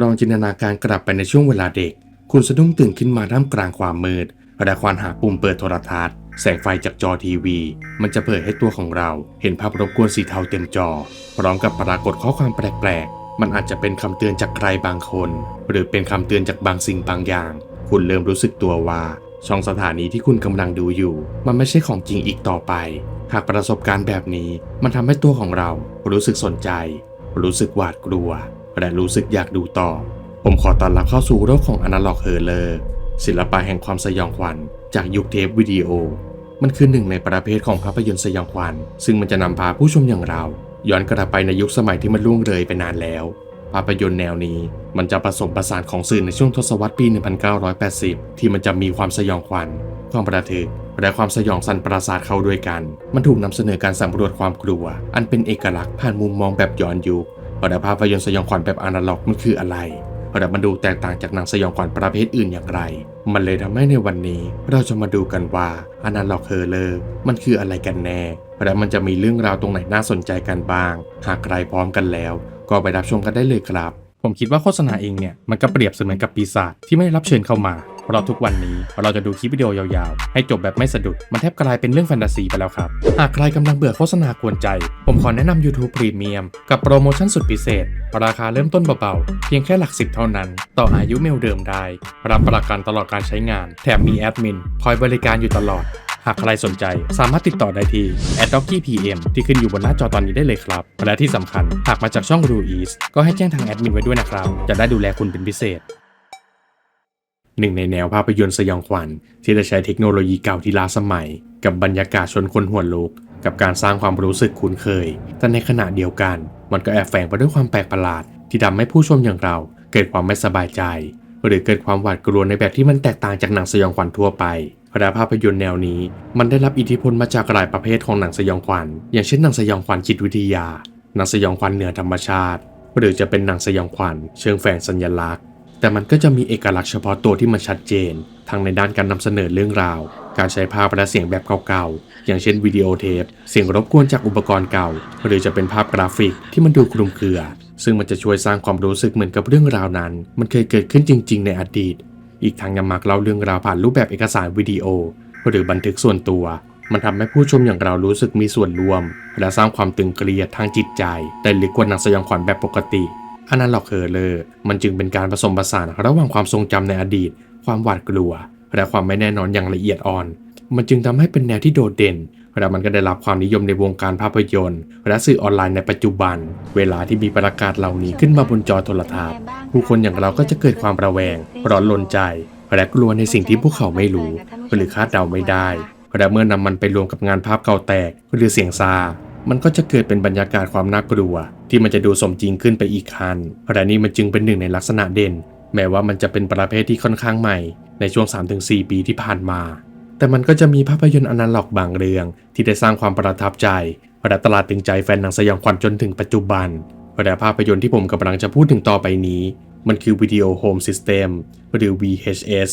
ลองจินตนาการกลับไปในช่วงเวลาเด็ก คุณสะดุ้งตื่นขึ้นมาท่ามกลางความมืดและควานหาปุ่มเปิดโทรทัศน์ แสงไฟจากจอทีวี มันจะเผยให้ตัวของเรา เห็นภาพรบกวนสีเทาเต็มจอ พร้อมกับปรากฏข้อความแปลกๆ มันอาจจะเป็นคำเตือนจากใครบางคน หรือเป็นคำเตือนจากบางสิ่งบางอย่าง คุณเริ่มรู้สึกตัวว่าช่องสถานีที่คุณกำลังดูอยู่ มันไม่ใช่ของจริงอีกต่อไป หากประสบการณ์แบบนี้ มันทำให้ตัวของเรารู้สึกสนใจ รู้สึกหวาดกลัว และรู้สึกอยากดูต่อ ผมขอต้อนรับเข้าสู่โลกของอนาล็อกเฮอร์เลอร์ศิลปะแห่งความสยองขวัญจากยุคเทปวิดีโอ มันคือหนึ่งในประเภทของภาพยนตร์สยองขวัญซึ่งมันจะนำพาผู้ชมอย่างเรา ย้อนกลับไปในยุคสมัยที่มันล่วงเลยไปนานแล้ว ภาพยนตร์แนวนี้มันจะผสมผสานของสื่อในช่วงทศวรรษปี 1980 ที่มันจะมีความสยองขวัญความประทึกและความสยองสันประสาทเข้าด้วยกัน มันถูกนำเสนอการสำรวจความกลัว อันเป็นเอกลักษณ์ผ่านมุมมองแบบย้อนยุค และภาพยนตร์สยองขวัญแบบอนาล็อกมันคืออะไรและมันดูแตกต่างจากหนังสยองขวัญประเภทอื่นอย่างไร มันเลยทำให้ในวันนี้ เราจะมาดูกันว่าอนาล็อกเฮอร์เลอร์มันคืออะไรกันแน่และมันจะมีเรื่องราวตรงไหนน่าสนใจกันบ้าง หากใครพร้อมกันแล้ว ก็ไปรับชมกันได้เลยครับ ผมคิดว่าโฆษณาเองเนี่ยมันก็เปรียบเสมือนกับปีศาจที่ไม่ได้รับเชิญเข้ามา เพราะทุกวันนี้เราจะดูคลิปวิดีโอยาวๆ ให้จบแบบไม่สะดุด มันแทบกลายเป็นเรื่องแฟนตาซีไปแล้วครับ หากใครกำลังเบื่อโฆษณากวนใจ ผมขอแนะนำ YouTube Premium กับโปรโมชั่นสุดพิเศษ ราคาเริ่มต้นเบาๆ เพียงแค่หลักสิบเท่านั้น ต่ออายุเมลเดิมได้ รับประกันตลอดการใช้งาน แถมมีแอดมินคอยบริการอยู่ตลอดหากใครสนใจสามารถติดต่อได้ที่ a d o c k y PM ที่ขึ้นอยู่บนหน้าจอตอนนี้ได้เลยครับ และที่สำคัญหากมาจากช่อง r u e a s ก็ให้แจ้งทางแอดมินไว้ด้วยนะครับ จะได้ดูแลคุณเป็นพิเศษ หนึ่งในแนวภาพยนตร์สยองขวัญที่ได้ใช้เทคโนโลยีเก่าที่ล้าสมัย กับบรรยากาศชนคนหัวลุกกับการสร้างความรู้สึกคุ้นเคย แต่ในขณะเดียวกัน มันก็แอบแฝงไปด้วยความแปลกประหลาด ที่ทำให้ผู้ชมอย่างเราเกิดความไม่สบายใจ หรือเกิดความหวาดกลัวในแบบที่มันแตกต่างจากหนังสยองขวัญทั่วไปและภาพยนตร์แนวนี้ มันได้รับอิทธิพลมาจากหลายประเภทของหนังสยองขวัญ อย่างเช่นหนังสยองขวัญจิตวิทยา หนังสยองขวัญเหนือธรรมชาติ หรือจะเป็นหนังสยองขวัญเชิงแฝงสัญลักษณ์ แต่มันก็จะมีเอกลักษณ์เฉพาะตัวที่มันชัดเจน ทั้งในด้านการนำเสนอเรื่องราว การใช้ภาพและเสียงแบบเก่าๆ อย่างเช่นวิดีโอเทป เสียงรบกวนจากอุปกรณ์เก่า หรือจะเป็นภาพกราฟิกที่มันดูคลุมเครือ ซึ่งมันจะช่วยสร้างความรู้สึกเหมือนกับเรื่องราวนั้น มันเคยเกิดขึ้นจริง ๆ ในอดีต อีกทางยังมักเล่าเรื่องราวผ่านรูปแบบเอกสารวิดีโอ หรือบันทึกส่วนตัว มันทำให้ผู้ชมอย่างเรารู้สึกมีส่วนร่วม และสร้างความตึงเครียดทางจิตใจได้ลึกกว่าหนังสยองขวัญแบบปกติ อนาล็อกเฮอร์เลอร์มันจึงเป็นการผสมผสานระหว่างความทรงจำในอดีต ความหวาดกลัว และความไม่แน่นอนอย่างละเอียดอ่อน มันจึงทำให้เป็นแนวที่โดดเด่นและมันก็ได้รับความนิยมในวงการภาพยนตร์ และสื่อออนไลน์ในปัจจุบัน เวลาที่มีประกาศเหล่านี้ขึ้นมาบนจอโทรทัศน์ ผู้คนอย่างเราก็จะเกิดความระแวง ร้อนลนใจ และกลัวในสิ่งที่พวกเขาไม่รู้ หรือคาดเดาไม่ได้และเมื่อนำมันไปรวมกับงานภาพเก่าแตก หรือเสียงซา มันก็จะเกิดเป็นบรรยากาศความน่ากลัว ที่มันจะดูสมจริงขึ้นไปอีกคันและนี่มันจึงเป็นหนึ่งในลักษณะเด่น แม้ว่ามันจะเป็นประเภทที่ค่อนข้างใหม่ ในช่วง 3-4 ปีที่ผ่านมา แต่มันก็จะมีภาพยนตร์อนาล็อกบางเรื่อง ที่ได้สร้างความประทับใจและตลาดตึงใจแฟนหนังสยองขวัญจนถึงปัจจุบันและภาพยนตร์ที่ผมกำลังจะพูดถึงต่อไปนี้ มันคือวิดีโอโฮมซิสเต็มหรือ VHS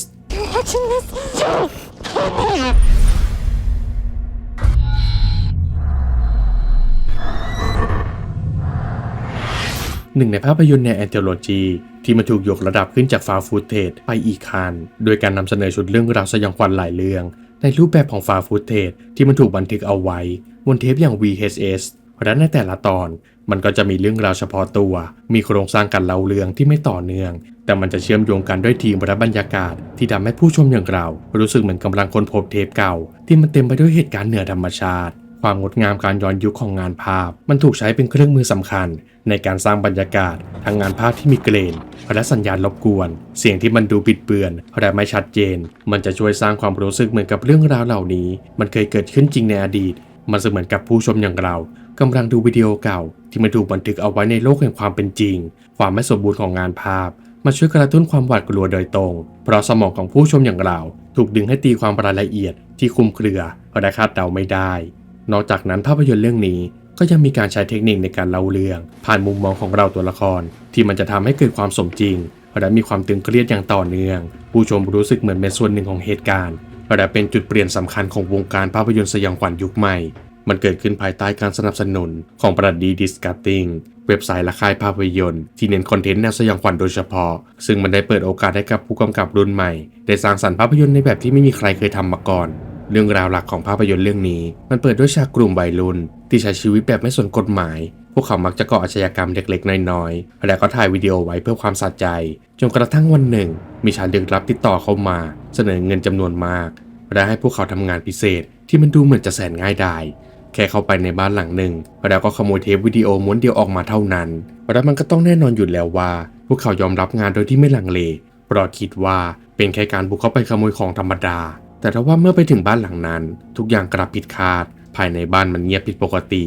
หนึ่งในภาพยนตร์แนวแอนเทโลจีที่มันถูกยกระดับขึ้นจากฟาวฟูเทจไปอีกคันโดยการนำเสนอชุดเรื่องราวสยองขวัญหลายเรื่อง ในรูปแบบของฟาวฟูเทจที่มันถูกบันทึกเอาไว้ บนเทปอย่าง VHS และในแต่ละตอนมันก็จะมีเรื่องราวเฉพาะตัว มีโครงสร้างการเล่าเรื่องที่ไม่ต่อเนื่อง แต่มันจะเชื่อมโยงกันด้วยทีมและบรรยากาศ ที่ทำให้ผู้ชมอย่างเรา รู้สึกเหมือนกำลังค้นพบเทปเก่า ที่มันเต็มไปด้วยเหตุการณ์เหนือธรรมชาติ ความงดงามการย้อนยุคของงานภาพ มันถูกใช้เป็นเครื่องมือสำคัญ ในการสร้างบรรยากาศทางงานภาพที่มีเกรนและสัญญาณรบกวน เสียงที่มันดูปิดเบือนและไม่ชัดเจน มันจะช่วยสร้างความรู้สึกเหมือนกับเรื่องราวเหล่านี้ มันเคยเกิดขึ้นจริงในอดีต มันเสมือนกับผู้ชมอย่างเรากำลังดูวิดีโอเก่า ที่มันถูกบันทึกเอาไว้ในโลกแห่งความเป็นจริง ความไม่สมบูรณ์ของงานภาพมาช่วยกระตุ้นความหวาดกลัวโดยตรง เพราะสมองของผู้ชมอย่างเรา ถูกดึงให้ตีความรายละเอียดที่คุมเครือและคาดเดาไม่ได้ นอกจากนั้นภาพยนตร์เรื่องนี้ก็ยังมีการใช้เทคนิคในการเล่าเรื่อง ผ่านมุมมองของเราตัวละคร ที่มันจะทำให้เกิดความสมจริงและมีความตึงเครียดอย่างต่อเนื่อง ผู้ชมรู้สึกเหมือนเป็นส่วนหนึ่งของเหตุการณ์และเป็นจุดเปลี่ยนสำคัญของวงการภาพยนตร์สยองขวัญยุคใหม่ มันเกิดขึ้นภายใต้การสนับสนุนของประดีดิสการ์ติงเว็บไซต์และค่ายภาพยนตร์ที่เน้นคอนเทนต์แนวสยองขวัญโดยเฉพาะ ซึ่งมันได้เปิดโอกาสให้กับผู้กำกับรุ่นใหม่ ได้สร้างสรรค์ภาพยนตร์ในแบบที่ไม่มีใครเคยทำมาก่อน เรื่องราวหลักของภาพยนตร์เรื่องนี้ มันเปิดด้วยฉากกลุ่มวัยรุ่นที่ใช้ชีวิตแบบไม่สนกฎหมาย พวกเขามักจะก่ออาชญากรรมเล็กๆน้อยๆแล้วก็ถ่ายวิดีโอไว้เพื่อความสะใจ จนกระทั่งวันหนึ่ง มีชายดึกลับติดต่อเข้ามา เสนอเงินจำนวนมากและให้พวกเขาทำงานพิเศษ ที่มันดูเหมือนจะแสนง่ายดายแค่เข้าไปในบ้านหลังหนึ่งแล้วก็ขโมยเทปวิดีโอม้วนเดียวออกมาเท่านั้นแล้วมันก็ต้องแน่นอนอยู่แล้วว่า พวกเขายอมรับงานโดยที่ไม่ลังเลเพราะคิดว่าเป็นแค่การบุกเข้าไปขโมยของธรรมดา แต่ถ้าว่าเมื่อไปถึงบ้านหลังนั้น ทุกอย่างกลับผิดคาด ภายในบ้านมันเงียบผิดปกติ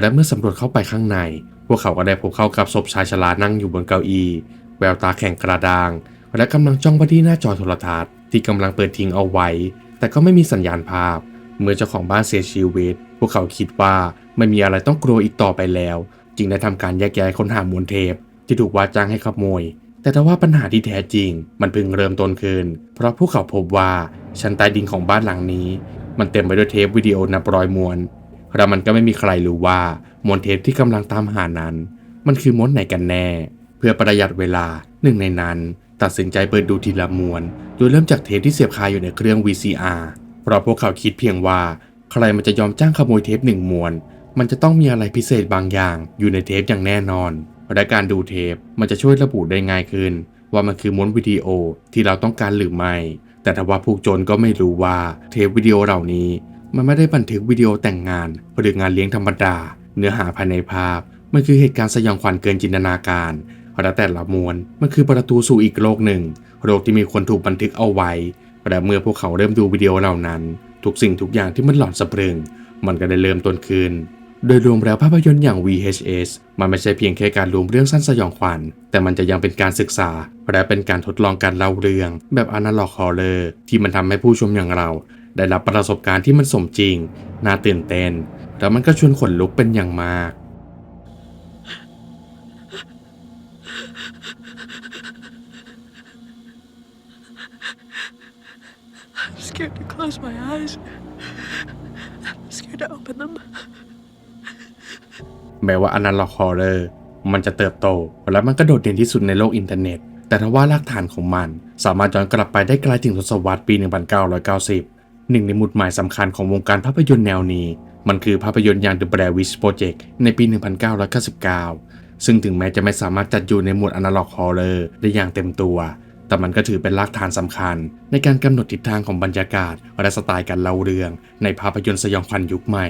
และเมื่อสำรวจเข้าไปข้างใน พวกเขาก็ได้พบเข้ากับศพชายชรานั่งอยู่บนเก้าอี้ แววตาแข็งกระด้าง และกำลังจ้องไปที่หน้าจอโทรทัศน์ที่กำลังเปิดทิ้งเอาไว้ แต่ก็ไม่มีสัญญาณภาพ เมื่อเจ้าของบ้านเสียชีวิต พวกเขาคิดว่าไม่มีอะไรต้องกลัวอีกต่อไปแล้ว จึงได้ทำการแยกย้ายค้นหามวลเทปที่ถูกว่าจ้างให้ขโมย แต่ถ้าว่าปัญหาที่แท้จริง มันเพิ่งเริ่มต้นขึ้น เพราะพวกเขาพบว่าชั้นใต้ดินของบ้านหลังนี้ มันเต็มไปด้วยเทปวิดีโอนับร้อยมวนแล้วมันก็ไม่มีใครรู้ว่ามวนเทปที่กำลังตามหานั้น มันคือม้วนไหนกันแน่ เพื่อประหยัดเวลาหนึ่งในนั้น ตัดสินใจเปิดดูทีละมวน โดยเริ่มจากเทปที่เสียบคาอยู่ในเครื่อง VCR เพราะพวกเขาคิดเพียงว่า ใครมันจะยอมจ้างขโมยเทปหนึ่งมวน มันจะต้องมีอะไรพิเศษบางอย่างอยู่ในเทปอย่างแน่นอน และการดูเทปมันจะช่วยระบุได้ง่ายขึ้น ว่ามันคือม้วนวิดีโอที่เราต้องการหรือไม่ แต่ถ้าว่าผู้โจรก็ไม่รู้ว่าเทปวิดีโอเหล่านี้ มันไม่ได้บันทึกวิดีโอแต่งงานหรืองานเลี้ยงธรรมดา เนื้อหาภายในภาพ มันคือเหตุการณ์สยองขวัญเกินจินตนาการและแต่ละมวลมันคือประตูสู่อีกโลกหนึ่งโลกที่มีคนถูกบันทึกเอาไว้และเมื่อพวกเขาเริ่มดูวิดีโอเหล่านั้น ทุกสิ่งทุกอย่างที่มันหลอนสะพรึง มันก็ได้เริ่มต้นขึ้น โดยรวมแล้วภาพยนตร์อย่าง VHS มันไม่ใช่เพียงแค่การรวมเรื่องสั้นสยองขวัญ แต่มันจะยังเป็นการศึกษา และเป็นการทดลองการเล่าเรื่อง แบบอนาล็อกฮอลเลอร์ที่มันทำให้ผู้ชมอย่างเรา ได้รับประสบการณ์ที่มันสมจริง น่าตื่นเต้น แล้วมันก็ชวนขนลุกเป็นอย่างมาก I'm scared to close my eyes. I'm scared to open them. แม้ว่าอนาล็อกฮอร์เรอร์มันจะเติบโต และมันก็โดดเด่นที่สุดในโลกอินเทอร์เน็ต แต่ทว่ารากฐานของมัน สามารถย้อนกลับไปได้ไกลถึงทศวรรษปี 1990 หนึ่งในหมุดหมายสำคัญของวงการภาพยนตร์แนวนี้ มันคือภาพยนตร์อย่าง The Blair Witch Project ในปี 1999 ซึ่งถึงแม้จะไม่สามารถจัดอยู่ในหมวดอนาล็อกฮอร์เรอร์ได้อย่างเต็มตัว แต่มันก็ถือเป็นรากฐานสำคัญ ในการกำหนดทิศทางของบรรยากาศ และสไตล์การเล่าเรื่อง ในภาพยนตร์สยองขวัญยุคใหม่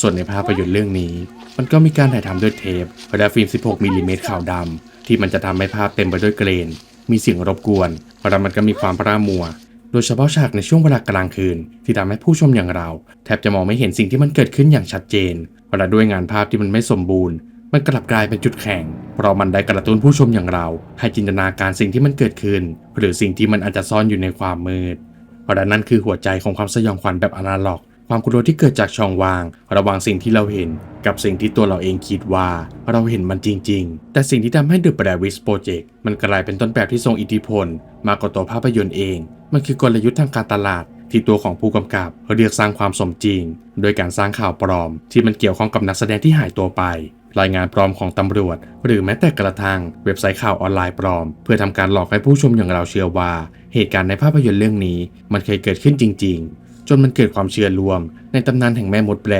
ส่วนในภาพยนตร์เรื่องนี้ มันก็มีการถ่ายทำด้วยเทปและฟิล์ม 16มิลลิเมตรขาวดำที่มันจะทำให้ภาพเต็มไปด้วยเกรน มีเสียงรบกวนและมันก็มีความร่ามัว โดยเฉพาะฉากในช่วงเวลากลางคืน ที่ทำให้ผู้ชมอย่างเรา แทบจะมองไม่เห็นสิ่งที่มันเกิดขึ้นอย่างชัดเจนและด้วยงานภาพที่มันไม่สมบูรณ์ มันกลับกลายเป็นจุดแข็ง เพราะมันได้กระตุ้นผู้ชมอย่างเรา ให้จินตนาการสิ่งที่มันเกิดขึ้น หรือสิ่งที่มันอาจจะซ่อนอยู่ในความมืดเพราะนั่นคือหัวใจของความสยองขวัญแบบอนาล็อก ความกลัวที่เกิดจากช่องว่าง ระหว่างสิ่งที่เราเห็น กับสิ่งที่ตัวเราเองคิดว่า เราเห็นมันจริง ๆ แต่สิ่งที่ทำให้ The Blair Witch Project มันกลายเป็นต้นแบบที่ทรงอิทธิพล มากกว่าตัวภาพยนตร์เอง มันคือกลยุทธ์ทางการตลาด ที่ตัวของผู้กำกับเรียกสร้างความสมจริง โดยการสร้างข่าวปลอม ที่มันเกี่ยวข้องกับนักแสดงที่หายตัวไป รายงานปลอมของตำรวจ หรือแม้แต่กระทั่งเว็บไซต์ข่าวออนไลน์ปลอม เพื่อทำการหลอกให้ผู้ชมอย่างเราเชื่อว่า เหตุการณ์ในภาพยนตร์เรื่องนี้ มันเคยเกิดขึ้นจริง ๆ จนมันเกิดความเชื่อรวม ในตำนานแห่งแม่มดแปล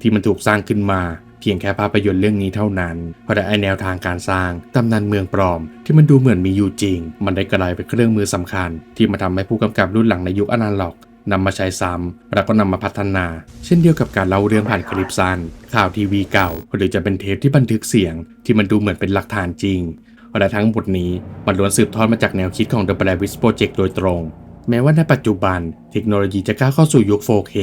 ที่มันถูกสร้างขึ้นมาเพียงแค่ภาพยนตร์เรื่องนี้เท่านั้น เพราะไอแนวทางการสร้างตำนานเมืองปลอม ที่มันดูเหมือนมีอยู่จริง มันได้กลายเป็นเครื่องมือสำคัญ ที่มาทำให้ผู้กำกับรุ่นหลังในยุคอนาล็อกนำมาใช้ซ้ำแล้วก็นำมาพัฒนา เช่นเดียวกับการเล่าเรื่องผ่านคลิปสั้นข่าวทีวีเก่า หรือจะเป็นเทปที่บันทึกเสียง ที่มันดูเหมือนเป็นหลักฐานจริงและทั้งหมดนี้มันล้วนสืบทอดมาจากแนวคิดของ The Blair Witch Project โดยตรง แม้ว่าในปัจจุบันเทคโนโลยีจะก้าวเข้าสู่ยุค 4K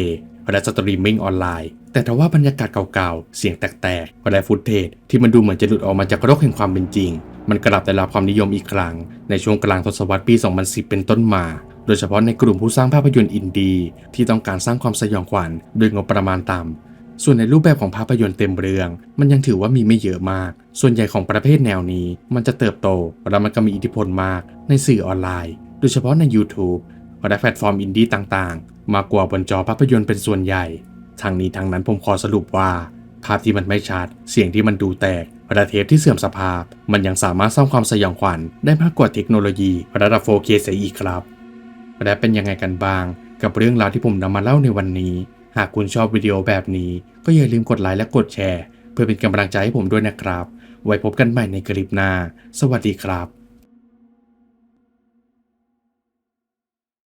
และสตรีมมิ่งออนไลน์ แต่ทว่าบรรยากาศเก่าๆ เสียงแตกๆและฟุตเทจที่มันดูเหมือนจะหลุดออกมาจากโลกแห่งความเป็นจริง มันกลับได้รับความนิยมอีกครั้ง ในช่วงกลางทศวรรษปี 2010 เป็นต้นมา โดยเฉพาะในกลุ่มผู้สร้างภาพยนตร์อินดี ที่ต้องการสร้างความสยองขวัญด้วยงบประมาณต่ำส่วนในรูปแบบของภาพยนตร์เต็มเรื่อง มันยังถือว่ามีไม่เยอะมาก ส่วนใหญ่ของประเภทแนวนี้ มันจะเติบโตและมันก็มีอิทธิพลมากในสื่อออนไลน์ โดยเฉพาะใน YouTube และแพลตฟอร์มอินดี้ต่างๆ มากกว่าบนจอภาพยนตร์เป็นส่วนใหญ่ ทางนี้ทางนั้นผมขอสรุปว่า ภาพที่มันไม่ชัด เสียงที่มันดูแตกระเทปที่เสื่อมสภาพ มันยังสามารถสร้างความสยองขวัญได้มากกว่าเทคโนโลยีระดับ 4K เสียอีกครับ และเป็นยังไงกันบ้าง กับเรื่องราวที่ผมนำมาเล่าในวันนี้ หากคุณชอบวิดีโอแบบนี้ ก็อย่าลืมกดไลค์และกดแชร์ เพื่อเป็นกำลังใจให้ผมด้วยนะครับ ไว้พบกันใหม่ในคลิปหน้า สวัสดีครับ